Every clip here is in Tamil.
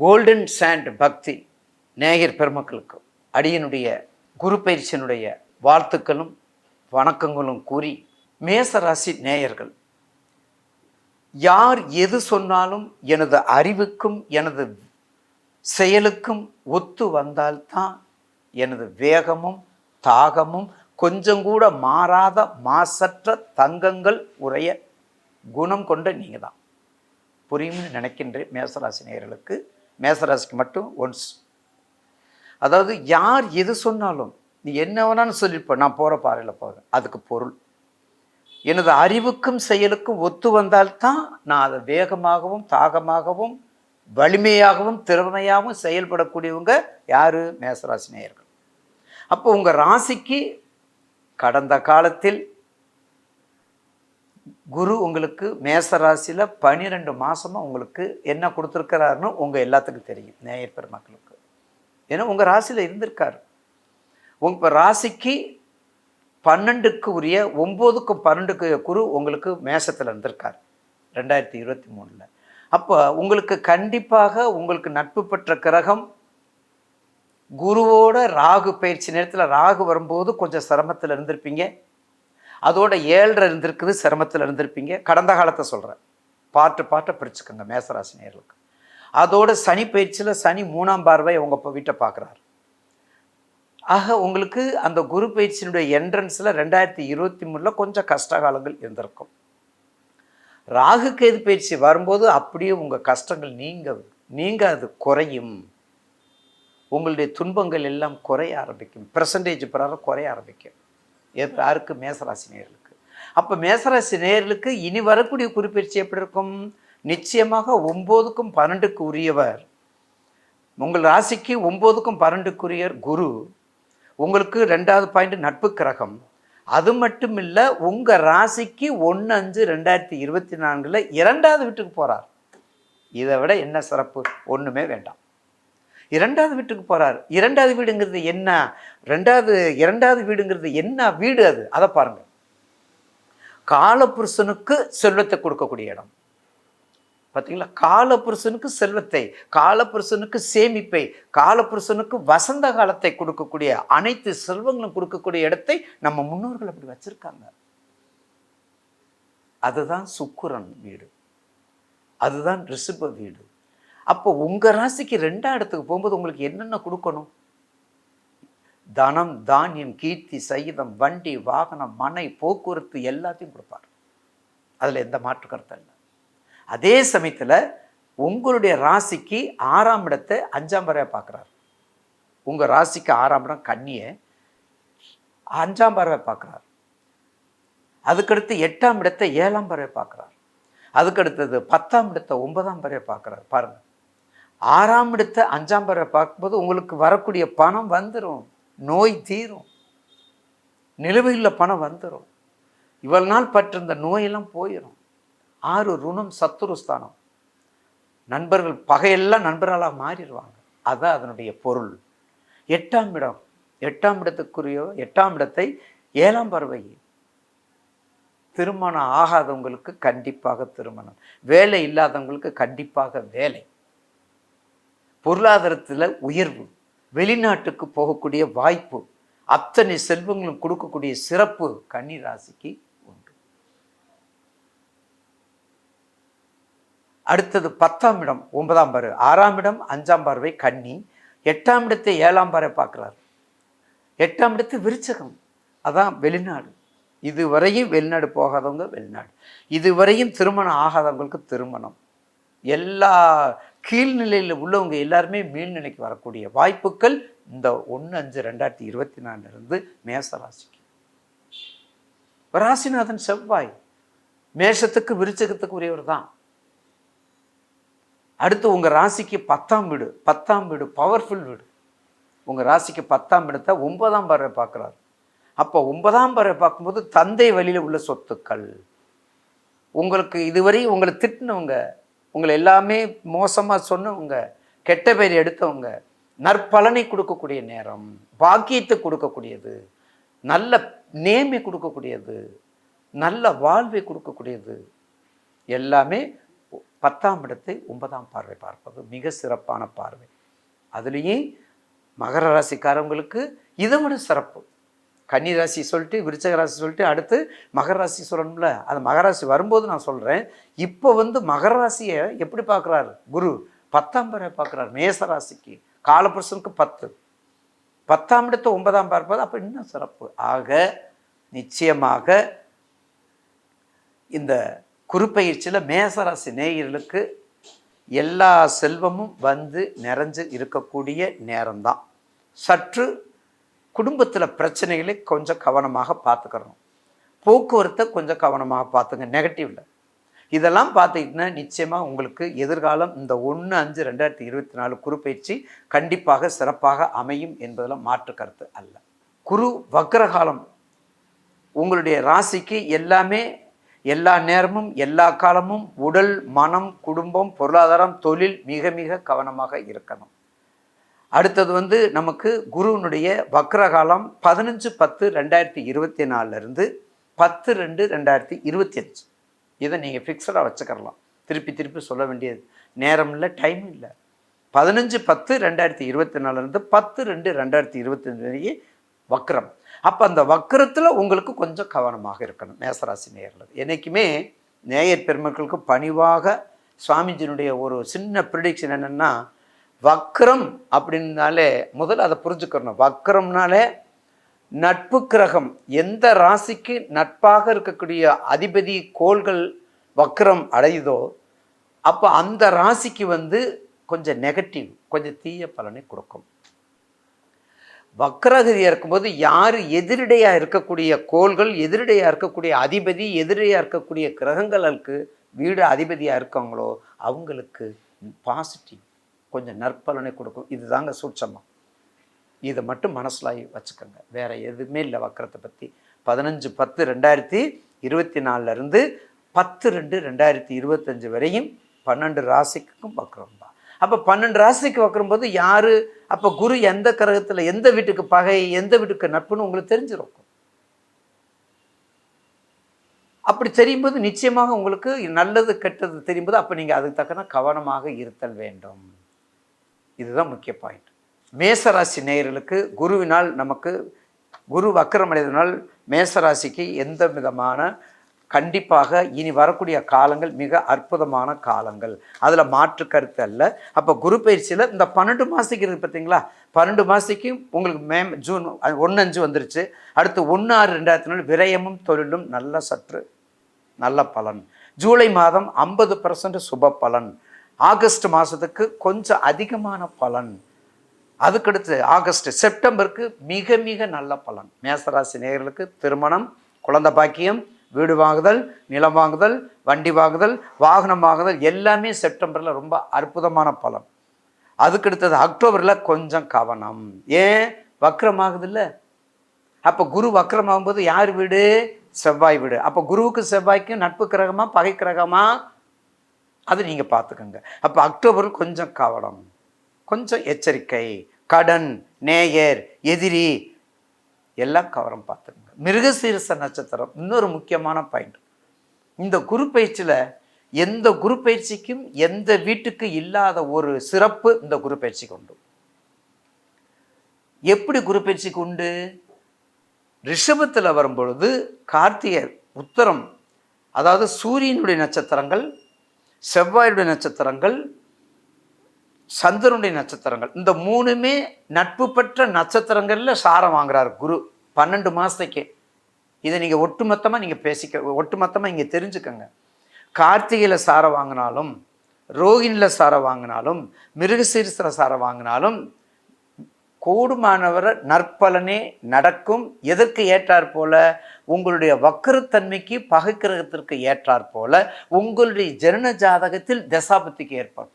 கோல்டன் சாண்ட் பக்தி நேயர் பெருமக்களுக்கு அடியனுடைய குரு பயிற்சியினுடைய வாழ்த்துக்களும் வணக்கங்களும் கூறி மேசராசி நேயர்கள். யார் எது சொன்னாலும் எனது அறிவுக்கும் எனது செயலுக்கும் ஒத்து வந்தால்தான் எனது வேகமும் தாகமும் கொஞ்சம் கூட மாறாத மாசற்ற தங்கங்கள் உடைய குணம் கொண்ட நீங்கள் தான் புரியும்னு நினைக்கின்றேன் மேசராசினியர்களுக்கு மேசராசிக்கு மட்டும் ஒன்ஸ் அதாவது யார் எது சொன்னாலும் நீ என்ன வேணாலும் சொல்லியிருப்ப நான் போகிற பாறையில் போகிறேன் அதுக்கு பொருள். எனது அறிவுக்கும் செயலுக்கும் ஒத்து வந்தால்தான் நான் அதை வேகமாகவும் தாகமாகவும் வலிமையாகவும் திறமையாகவும் செயல்படக்கூடியவங்க யார்? மேசராசி நேயர்கள். அப்போ உங்கள் ராசிக்கு கடந்த காலத்தில் குரு உங்களுக்கு மேச பனிரெண்டு பன்னிரெண்டு மாதமாக உங்களுக்கு என்ன கொடுத்துருக்கிறாருன்னு உங்கள் எல்லாத்துக்கும் தெரியும் நேயர் பெருமக்களுக்கு. ஏன்னா உங்கள் ராசியில் இருந்திருக்காரு. உங்கள் ராசிக்கு பன்னெண்டுக்கு உரிய ஒம்போதுக்கும் பன்னெண்டுக்கு குரு உங்களுக்கு மேசத்தில் இருந்திருக்கார் ரெண்டாயிரத்தி இருபத்தி மூணில். அப்போ உங்களுக்கு கண்டிப்பாக உங்களுக்கு நட்பு பெற்ற கிரகம் குருவோட ராகு பயிற்சி நேரத்தில் ராகு வரும்போது கொஞ்சம் சிரமத்தில் இருந்திருப்பீங்க. அதோட ஏழரை இருந்திருக்குது சிரமத்தில் இருந்திருப்பீங்க. கடந்த காலத்தை சொல்கிறேன் பாட்டு பாட்டை பிரிச்சுக்கோங்க மேசராசி நேர்களுக்கு அதோட சனி பயிற்சியில் சனி மூணாம் பார்வை உங்கள் வீட்டை பார்க்குறாரு. ஆக உங்களுக்கு அந்த குரு பயிற்சியினுடைய என்ட்ரன்ஸில் ரெண்டாயிரத்தி இருபத்தி மூணில் கொஞ்சம் கஷ்ட காலங்கள் இருந்திருக்கும். ராகு கேது பயிற்சி வரும்போது அப்படியே உங்கள் கஷ்டங்கள் நீங்க நீங்க அது குறையும். உங்களுடைய துன்பங்கள் எல்லாம் குறைய ஆரம்பிக்கும். பெர்சன்டேஜ் பிறகு குறைய ஆரம்பிக்கும். யாருக்கு மேசராசி நேர்களுக்கு அப்போ மேசராசி நேர்களுக்கு இனி வரக்கூடிய குறிப்பெயர்ச்சி எப்படி இருக்கும்? நிச்சயமாக ஒம்போதுக்கும் பன்னெண்டுக்கு உரியவர். உங்கள் ராசிக்கு ஒம்போதுக்கும் பன்னெண்டுக்குரியர் குரு. உங்களுக்கு ரெண்டாவது பாயிண்ட் நட்பு கிரகம். அது மட்டும் இல்லை உங்கள் ராசிக்கு ஒன்று அஞ்சு ரெண்டாயிரத்தி இருபத்தி நான்கில் இரண்டாவது வீட்டுக்கு போகிறார் இதை விட என்ன சிறப்பு? ஒன்றுமே வேண்டாம். இரண்டாவது வீட்டுக்கு போகிறார் இரண்டாவது வீடுங்கிறது என்ன? ரெண்டாவது இரண்டாவது வீடுங்கிறது என்ன வீடு அது? அதை பாருங்கள் காலபுருஷனுக்கு செல்வத்தை கொடுக்கக்கூடிய இடம். பார்த்தீங்களா காலபுருஷனுக்கு செல்வத்தை காலபுருஷனுக்கு சேமிப்பை காலபுருஷனுக்கு வசந்த காலத்தை கொடுக்கக்கூடிய அனைத்து செல்வங்களும் கொடுக்கக்கூடிய இடத்தை நம்ம முன்னோர்கள் அப்படி வச்சுருக்காங்க. அதுதான் சுக்குரன் வீடு. அதுதான் ரிஷப வீடு. அப்போ உங்கள் ராசிக்கு ரெண்டாம் இடத்துக்கு போகும்போது உங்களுக்கு என்னென்ன கொடுக்கணும்? தனம் தானியம் கீர்த்தி சகிதம் வண்டி வாகனம் மனை போக்குவரத்து எல்லாத்தையும் கொடுப்பார். அதில் எந்த மாற்று கருத்தும் இல்லை. அதே சமயத்தில் உங்களுடைய ராசிக்கு ஆறாம் இடத்தை அஞ்சாம் பறவை பார்க்குறாரு. உங்கள் ராசிக்கு ஆறாம் இடம் கன்னியை அஞ்சாம் பறவை பார்க்குறாரு. அதுக்கடுத்து எட்டாம் இடத்தை ஏழாம் பறவை பார்க்குறார். அதுக்கடுத்தது பத்தாம் இடத்தை ஒன்பதாம் பறவை பார்க்குறாரு. பாருங்கள் ஆறாம் இடத்தை அஞ்சாம் பறவை பார்க்கும்போது உங்களுக்கு வரக்கூடிய பணம் வந்துடும் நோய் தீரும். நிலுவையில் பணம் வந்துடும் இவ்வளவு நாள் பற்றிருந்த நோயெல்லாம் போயிடும் ஆறு ருணம் சத்துருஸ்தானம் நண்பர்கள் பகையெல்லாம் நண்பர்களாக மாறிடுவாங்க. அதுதான் அதனுடைய பொருள். எட்டாம் இடம். எட்டாம் இடத்துக்குரிய எட்டாம் இடத்தை ஏழாம் பறவை திருமணம் ஆகாதவங்களுக்கு கண்டிப்பாக திருமணம். வேலை இல்லாதவங்களுக்கு கண்டிப்பாக வேலை. பொருளாதாரத்தில் உயர்வு வெளிநாட்டுக்கு போகக்கூடிய வாய்ப்பு அத்தனை செல்வங்களும் கொடுக்கக்கூடிய சிறப்பு கன்னி ராசிக்கு உண்டு. அடுத்தது பத்தாம் இடம் ஒன்பதாம் பார்வை ஆறாம் இடம் அஞ்சாம் பார்வை கன்னி. எட்டாம் இடத்தை ஏழாம் பார்வை பார்க்குறார். எட்டாம் இடத்து விருச்சகம். அதான் வெளிநாடு. இதுவரையும் வெளிநாடு போகாதவங்க வெளிநாடு. இதுவரையும் திருமணம் ஆகாதவங்களுக்கு திருமணம். எல்லா கீழ்நிலையில் உள்ளவங்க எல்லாருமே மேல்நிலைக்கு வரக்கூடிய வாய்ப்புகள் இந்த ஒன்று அஞ்சு ரெண்டாயிரத்தி இருபத்தி நாலுலேருந்து மேச ராசிக்கு ராசிநாதன் செவ்வாய். மேஷத்துக்கு விருச்சகத்துக்கு உரியவர் தான். அடுத்து உங்கள் ராசிக்கு பத்தாம் வீடு. பத்தாம் வீடு பவர்ஃபுல் வீடு. உங்கள் ராசிக்கு பத்தாம் இடத்தை ஒன்பதாம் பறவை பார்க்குறாரு. அப்போ ஒன்பதாம் பறவை பார்க்கும்போது தந்தை வழியில் உள்ள சொத்துக்கள். உங்களுக்கு இதுவரை உங்களை திட்டினவங்க உங்களை எல்லாமே மோசமாக சொன்னவங்க கெட்ட பேர் எடுத்தவங்க நற்பலனை கொடுக்கக்கூடிய நேரம் பாக்கியத்தை கொடுக்கக்கூடியது நல்ல நேமை கொடுக்கக்கூடியது நல்ல வாழ்வை கொடுக்கக்கூடியது எல்லாமே பத்தாம் இடத்தை ஒன்பதாம் பார்வை பார்ப்பது மிக சிறப்பான பார்வை. அதுலேயும் மகர ராசிக்காரவங்களுக்கு இதை விட சிறப்பு. கன்னி ராசி சொல்லிட்டு விருச்சக ராசி சொல்லிட்டு அடுத்து மகர ராசி சொல்லணும்ல. அந்த மகராசி வரும்போது நான் சொல்கிறேன் இப்போ வந்து மகர ராசியை எப்படி பார்க்குறாரு? குரு பத்தாம் பறவை பார்க்குறாரு மேச ராசிக்கு. காலபுருஷனுக்கு பத்து. பத்தாம் இடத்து ஒன்பதாம் பார்ப்பது அப்போ இன்னும் சிறப்பு? ஆக நிச்சயமாக இந்த குறுப்பயிற்சியில் மேசராசி நேயர்களுக்கு எல்லா செல்வமும் வந்து நிறைஞ்சு இருக்கக்கூடிய நேரம்தான். சற்று குடும்பத்தில் பிரச்சனைகளை கொஞ்சம் கவனமாக பார்த்துக்கிறோம் போக்குவரத்தை கொஞ்சம் கவனமாக பார்த்துங்க நெகட்டிவில் இதெல்லாம் பார்த்துக்கிட்டிங்கன்னா நிச்சயமாக உங்களுக்கு எதிர்காலம் இந்த ஒன்று அஞ்சு ரெண்டாயிரத்தி இருபத்தி நாலு குறுப்பயிற்சி கண்டிப்பாக சிறப்பாக அமையும் என்பதில் மாற்று கருத்து அல்ல. குரு வக்ரகாலம் உங்களுடைய ராசிக்கு எல்லாமே எல்லா நேரமும் எல்லா காலமும் உடல் மனம் குடும்பம் பொருளாதாரம் தொழில் மிக மிக கவனமாக இருக்கணும். அடுத்தது வந்து நமக்கு குருவினுடைய வக்ரகாலம் பதினஞ்சு பத்து ரெண்டாயிரத்தி இருபத்தி நாலுலேருந்து பத்து ரெண்டு ரெண்டாயிரத்தி இருபத்தி அஞ்சு. இதை நீங்கள் ஃபிக்ஸடாக வச்சுக்கிறலாம். திருப்பி திருப்பி சொல்ல வேண்டியது. நேரம் இல்லை டைம் இல்லை. பதினஞ்சு பத்து ரெண்டாயிரத்தி இருபத்தி நாலுலேருந்து பத்து ரெண்டு ரெண்டாயிரத்தி இருபத்தஞ்சு வரைக்கும் வக்ரம். அப்போ அந்த வக்ரத்தில் உங்களுக்கு கொஞ்சம் கவனமாக இருக்கணும். மேசராசி நேயர்கள் என்றைக்குமே நேயர் பெருமக்களுக்கு பணிவாக சுவாமிஜியினுடைய ஒரு சின்ன ப்ரிடிக்ஷன் என்னென்னா வக்ரம் அப்படின்னாலே முதல்ல அதை புரிஞ்சுக்கணும். வக்ரம்னாலே நட்பு கிரகம். எந்த ராசிக்கு நட்பாக இருக்கக்கூடிய அதிபதி கோள்கள் வக்ரம் அடையுதோ அப்போ அந்த ராசிக்கு வந்து கொஞ்சம் நெகட்டிவ் கொஞ்சம் தீய பலனை கொடுக்கும். வக்ரகதியாக இருக்கும்போது யார் எதிரிடையாக இருக்கக்கூடிய கோள்கள் எதிரடையாக இருக்கக்கூடிய அதிபதி எதிரிடையாக இருக்கக்கூடிய கிரகங்களுக்கு வீடு அதிபதியாக இருக்காங்களோ அவங்களுக்கு பாசிட்டிவ் கொஞ்சம் நற்பலனை கொடுக்கும். இதுதாங்க சூட்சமாக இதை மட்டும் மனசிலாகி வச்சுக்கோங்க. வேறு எதுவுமே இல்லை வக்கரத்தை பற்றி பதினஞ்சு பத்து ரெண்டாயிரத்தி இருபத்தி நாலுலேருந்து பத்து ரெண்டு ரெண்டாயிரத்தி இருபத்தஞ்சு வரையும் பன்னெண்டு ராசிக்கும் வக்கரம் தான். அப்போ பன்னெண்டு ராசிக்கு போது யார் அப்போ குரு எந்த கிரகத்தில் எந்த வீட்டுக்கு பகை எந்த வீட்டுக்கு நட்புன்னு உங்களுக்கு தெரிஞ்சிருக்கும் அப்படி தெரியும்போது நிச்சயமாக உங்களுக்கு நல்லது கெட்டது தெரியும்போது அப்போ நீங்கள் அதுக்கு தக்கன கவனமாக இருத்தல் வேண்டும். இதுதான் முக்கிய பாயிண்ட் மேசராசி நேயர்களுக்கு குருவினால் நமக்கு குரு வக்கரமடைதனால் மேசராசிக்கு எந்த விதமான கண்டிப்பாக இனி வரக்கூடிய காலங்கள் மிக அற்புதமான காலங்கள். அதில் மாற்று கருத்து அல்ல. அப்போ குரு பயிற்சியில் இந்த பன்னெண்டு மாதத்துக்கு இருக்குது பார்த்தீங்களா பன்னெண்டு மாதத்துக்கு உங்களுக்கு மே ஜூன் ஒன்று அஞ்சு வந்துருச்சு. அடுத்து ஒன்று ஆறு ரெண்டாயிரத்தி நாலு விரயமும் தொழிலும் நல்ல சற்று நல்ல பலன். ஜூலை மாதம் ஐம்பது பர்சன்ட் சுப பலன். ஆகஸ்ட் மாதத்துக்கு கொஞ்சம் அதிகமான பலன். அதுக்கடுத்து ஆகஸ்ட் செப்டம்பருக்கு மிக மிக நல்ல பலன். மேசராசி நேயர்களுக்கு திருமணம் குழந்தை பாக்கியம் வீடு வாங்குதல் நிலம் வாங்குதல் வண்டி வாங்குதல் வாகனம் வாங்குதல் எல்லாமே செப்டம்பரில் ரொம்ப அற்புதமான பலன். அதுக்கடுத்தது அக்டோபரில் கொஞ்சம் கவனம். ஏன்? வக்கரமாகுது இல்லை அப்போ குரு வக்கரமாகும்போது யார் வீடு? செவ்வாய் வீடு. அப்போ குருவுக்கு செவ்வாய்க்கும் நட்பு கிரகமாக பகை கிரகமாக அது நீங்கள் பார்த்துக்கோங்க. அப்போ அக்டோபர் கொஞ்சம் கவனம் கொஞ்சம் எச்சரிக்கை கடன் நேயர் எதிரி எல்லாம் கவனம் பார்த்துக்கோங்க. மிருகசீரச நட்சத்திரம் இன்னொரு முக்கியமான பாயிண்ட் இந்த குரு பயிற்சியில் எந்த குரு பயிற்சிக்கும் எந்த வீட்டுக்கு இல்லாத ஒரு சிறப்பு இந்த குரு பயிற்சிக்கு உண்டு. எப்படி குரு பயிற்சிக்கு உண்டு? ரிஷபத்தில் வரும்பொழுது கார்த்திகர் உத்தரம் அதாவது சூரியனுடைய நட்சத்திரங்கள் செவ்வாயுடைய நட்சத்திரங்கள் சந்திரனுடைய நட்சத்திரங்கள். இந்த மூணுமே நட்பு பெற்ற நட்சத்திரங்களில் சாரம் வாங்குறாரு குரு. பன்னெண்டு மாதத்துக்கு இதை நீங்கள் ஒட்டுமொத்தமாக நீங்கள் பேசிக்க ஒட்டுமொத்தமாக இங்கே தெரிஞ்சுக்கோங்க. கார்த்திகையில் சாரை வாங்கினாலும் ரோகிணியில் சாரை வாங்கினாலும் மிருகசீரிசில் சாரை வாங்கினாலும் கூடுமானவரை நற்பலனே நடக்கும். எதற்கு ஏற்றாற் போல? உங்களுடைய வக்கரத்தன்மைக்கு பகைக்கிரகத்திற்கு ஏற்றாற் போல உங்களுடைய ஜனன ஜாதகத்தில் தசாபத்திக்கு ஏற்பார்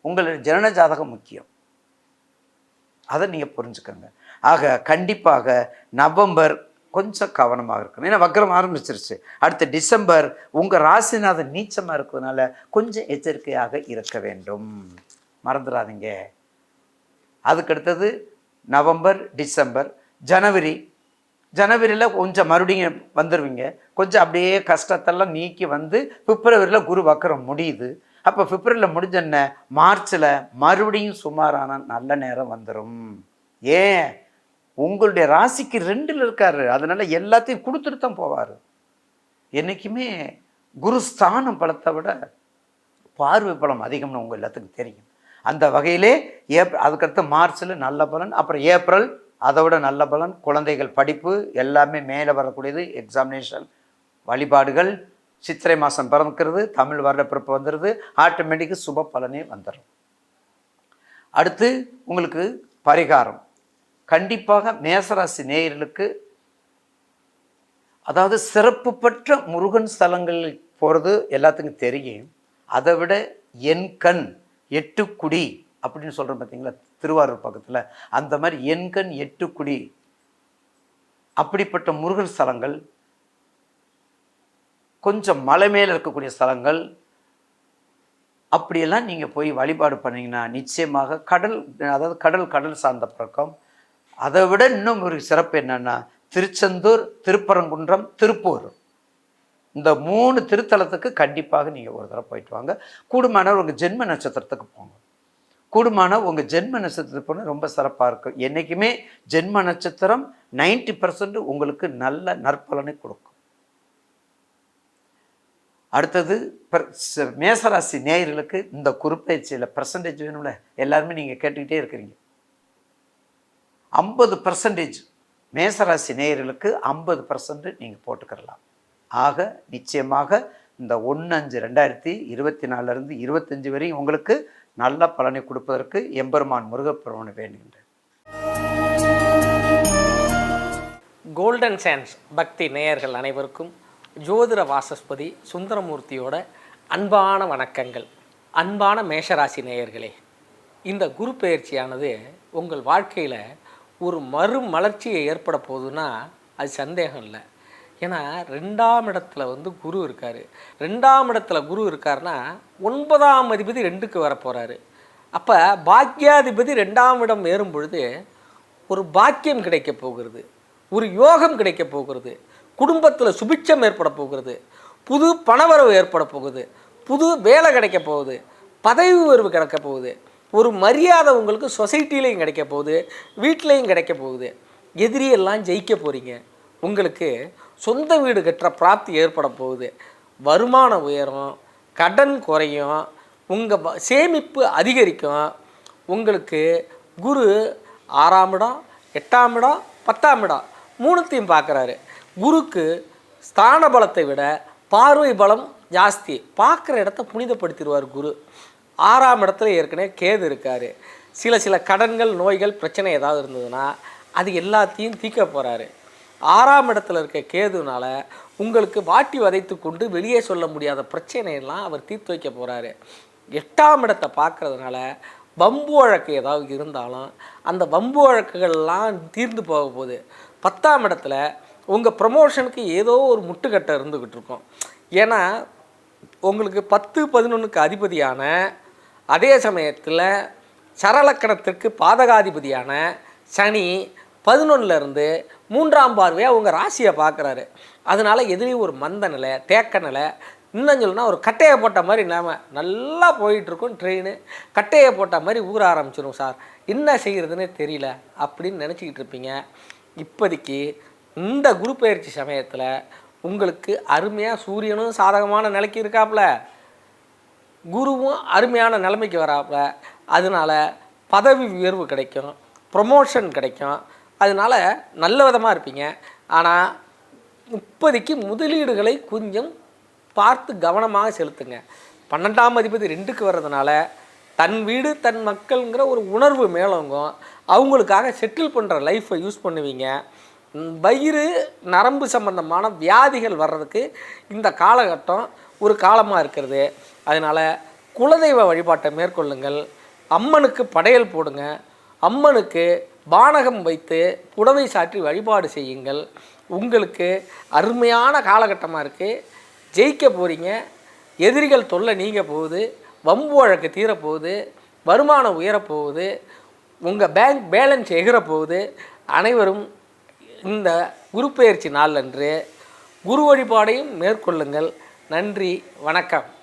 உங்களுடைய ஜனன ஜாதகம் முக்கியம். அதை நீங்கள் புரிஞ்சுக்கோங்க. ஆக கண்டிப்பாக நவம்பர் கொஞ்சம் கவனமாக இருக்கணும். ஏன்னா வக்கரம் ஆரம்பிச்சிருச்சு. அடுத்த டிசம்பர் உங்கள் ராசிநாதன் நீச்சமாக இருக்கிறதுனால கொஞ்சம் எச்சரிக்கையாக இருக்க வேண்டும். மறந்துடாதீங்க அதுக்கடுத்தது நவம்பர் டிசம்பர் ஜனவரி. ஜனவரியில் கொஞ்சம் மறுபடியும் வந்துடுவீங்க கொஞ்சம் அப்படியே கஷ்டத்தெல்லாம் நீக்கி வந்து பிப்ரவரியில் குரு வக்கரம் முடியுது. அப்போ பிப்ரவரியில் முடிஞ்ச மார்ச்சில் மறுபடியும் சுமாரான நல்ல நேரம் வந்துடும் ஏன்? உங்களுடைய ராசிக்கு ரெண்டில் இருக்கார். அதனால் எல்லாத்தையும் கொடுத்துட்டு தான் போவார். என்றைக்குமே குரு ஸ்தானம் பலத்தை விட பார்வை பலம் அதிகம்னு உங்கள் எல்லாத்துக்கும் தெரியும். அந்த வகையிலே ஏப் அதுக்கடுத்து மார்ச்சில் நல்ல பலன் அப்புறம் ஏப்ரல் அதை விட நல்ல பலன் குழந்தைகள் படிப்பு எல்லாமே மேலே வரக்கூடியது எக்ஸாமினேஷன் வழிபாடுகள் சித்திரை மாதம் பிறந்துக்கிறது தமிழ் வருடப்பிறப்பு வந்துடுது ஆட்டோமேட்டிக்கு சுப பலனே வந்துடும் அடுத்து உங்களுக்கு பரிகாரம். கண்டிப்பாக மேசராசி நேயர்களுக்கு அதாவது சிறப்பு பெற்ற முருகன் ஸ்தலங்களில் போகிறது எல்லாத்துக்கும் தெரியும். அதை விட என் கண் எட்டுக்குடி அப்படின்னு சொல்கிறோம் பார்த்தீங்களா திருவாரூர் பக்கத்தில். அந்த மாதிரி எண்கண் எட்டுக்குடி அப்படிப்பட்ட முருகன் ஸ்தலங்கள் கொஞ்சம் மலை மேலே இருக்கக்கூடிய ஸ்தலங்கள் அப்படியெல்லாம் நீங்கள் போய் வழிபாடு பண்ணிங்கன்னா நிச்சயமாக கடல் அதாவது கடல் கடல் சார்ந்த பழக்கம். அதை விட இன்னும் ஒரு சிறப்பு என்னென்னா திருச்செந்தூர் திருப்பரங்குன்றம் திருப்பூர். இந்த மூணு திருத்தலத்துக்கு கண்டிப்பாக நீங்கள் ஒரு தடவை போயிட்டு வாங்க. கூடுமானவர் உங்கள் ஜென்ம நட்சத்திரத்துக்கு போங்க. கூடுமான உங்கள் ஜென்ம நட்சத்திரத்துக்கு போனால் ரொம்ப சிறப்பாக இருக்கும். என்றைக்குமே ஜென்ம நட்சத்திரம் நைன்டி பர்சன்ட் உங்களுக்கு நல்ல நற்பலனை கொடுக்கும். அடுத்தது ச- மேசராசி நேயர்களுக்கு இந்த குறுப்பயிற்சியில் பர்சன்டேஜ் வேணும்ல? எல்லாருமே நீங்கள் கேட்டுக்கிட்டே இருக்கிறீங்க. ஐம்பது பர்சன்டேஜ் மேசராசி நேயர்களுக்கு ஐம்பது பர்சன்ட் நீங்கள் போட்டுக்கிறலாம். ஆக நிச்சயமாக இந்த ஒன்று அஞ்சு ரெண்டாயிரத்தி இருபத்தி நாலுலேருந்து இருபத்தஞ்சு வரையும் உங்களுக்கு நல்ல பலனை கொடுப்பதற்கு எம்பெருமான் முருகப்பெருமானை வேண்டுகின்றேன். கோல்டன் சான்ஸ் பக்தி நேயர்கள் அனைவருக்கும் ஜோதிட வாசஸ்பதி சுந்தரமூர்த்தியோட அன்பான வணக்கங்கள். அன்பான மேஷராசி நேயர்களே இந்த குரு பயிற்சியானது உங்கள் வாழ்க்கையில் ஒரு மறுமலர்ச்சியை ஏற்பட போகுதுன்னா அது சந்தேகம் இல்லை. ஏன்னா ரெண்டாம் இடத்துல வந்து குரு இருக்கார். ரெண்டாம் இடத்துல குரு இருக்காருன்னா ஒன்பதாம் அதிபதி ரெண்டுக்கு வர போகிறாரு அப்போ பாக்கியாதிபதி ரெண்டாம் இடம் ஏறும் பொழுது ஒரு பாக்கியம் கிடைக்க போகிறது. ஒரு யோகம் கிடைக்க போகிறது. குடும்பத்தில் சுபிட்சம் ஏற்பட போகிறது. புது பணவரவு ஏற்பட போகுது. புது வேலை கிடைக்க போகுது. பதவி உயர்வு கிடைக்க போகுது. ஒரு மரியாதை உங்களுக்கு சொசைட்டிலையும் கிடைக்க போகுது. வீட்லேயும் கிடைக்க போகுது. எதிரியெல்லாம் ஜெயிக்க போகிறீங்க உங்களுக்கு சொந்த வீடு கட்டுற பிராப்தி ஏற்பட போகுது. வருமானம் உயரும் கடன் குறையும் உங்கள் சேமிப்பு அதிகரிக்கும். உங்களுக்கு குரு ஆறாம் இடம் எட்டாம் இடம் பத்தாம் இடம் மூணுத்தையும் பார்க்குறாரு. குருக்கு ஸ்தான பலத்தை விட பார்வை பலம் ஜாஸ்தி. பார்க்குற இடத்த புனிதப்படுத்திடுவார் குரு. ஆறாம் இடத்துல ஏற்கனவே கேது இருக்கார். சில சில கடன்கள் நோய்கள் பிரச்சனை ஏதாவது இருந்ததுன்னா அது எல்லாத்தையும் தீக்க போகிறாரு ஆறாம் இடத்துல இருக்க கேதுனால உங்களுக்கு வாட்டி வதைத்து கொண்டு வெளியே சொல்ல முடியாத பிரச்சனையெல்லாம் அவர் தீர்த்து வைக்க போகிறாரு எட்டாம் இடத்தை பார்க்குறதுனால வம்பு வழக்கு ஏதாவது இருந்தாலும் அந்த வம்பு வழக்குகள்லாம் தீர்ந்து போக போகுது. பத்தாம் இடத்துல உங்கள் ப்ரமோஷனுக்கு ஏதோ ஒரு முட்டுக்கட்டை இருந்துக்கிட்டு இருக்கும். ஏன்னா உங்களுக்கு பத்து பதினொன்றுக்கு அதிபதியான அதே சமயத்தில் சரலக்கணத்திற்கு பாதகாதிபதியான சனி பதினொன்னுல இருந்து மூன்றாம் பார்வையாக உங்கள் ராசியை பார்க்குறாரு. அதனால் எதிரையும் ஒரு மந்த நிலை தேக்க நிலை இன்னும் சொல்லணும்னா ஒரு கட்டையை போட்ட மாதிரி நாம் நல்லா போயிட்டுருக்கோம் ட்ரெயின் கட்டையை போட்ட மாதிரி ஊற ஆரம்பிச்சிடும் சார். என்ன செய்கிறதுனே தெரியல அப்படின்னு நினச்சிக்கிட்டு இருப்பீங்க. இப்போதைக்கு இந்த குரு பயிற்சி சமயத்தில் உங்களுக்கு அருமையாக சூரியனும் சாதகமான நிலைக்கு இருக்காப்புல குருவும் அருமையான நிலைமைக்கு வராப்புல அதனால பதவி உயர்வு கிடைக்கும் ப்ரொமோஷன் கிடைக்கும். அதனால நல்ல விதமாக இருப்பீங்க. ஆனால் இப்போதைக்கு முதலீடுகளை கொஞ்சம் பார்த்து கவனமாக செலுத்துங்க. பன்னெண்டாம் அதிபதி ரெண்டுக்கு வர்றதுனால தன் வீடு தன் மக்கள்ங்கிற ஒரு உணர்வு மேலோங்கும். அவங்களுக்காக செட்டில் பண்ணுற லைஃப்பை யூஸ் பண்ணுவீங்க. வயிறு நரம்பு சம்பந்தமான வியாதிகள் வர்றதுக்கு இந்த காலகட்டம் ஒரு காலமாக இருக்கிறது. அதனால் குலதெய்வ வழிபாட்டை மேற்கொள்ளுங்கள். அம்மனுக்கு படையல் போடுங்க. அம்மனுக்கு பானகம் வைத்து புடவை சாற்றி வழிபாடு செய்யுங்கள். உங்களுக்கு அருமையான காலகட்டமாக இருக்குது ஜெயிக்க போகிறீங்க எதிரிகள் தொல்லை நீங்க போகுது. வம்பு வழக்கு தீரப்போகுது. வருமானம் உயரப்போகுது. உங்கள் பேங்க் பேலன்ஸ் எகிறப்போகுது. அனைவரும் இந்த குருப்பெயர்ச்சி நாளன்று குரு வழிபாடையும் மேற்கொள்ளுங்கள். நன்றி. வணக்கம்.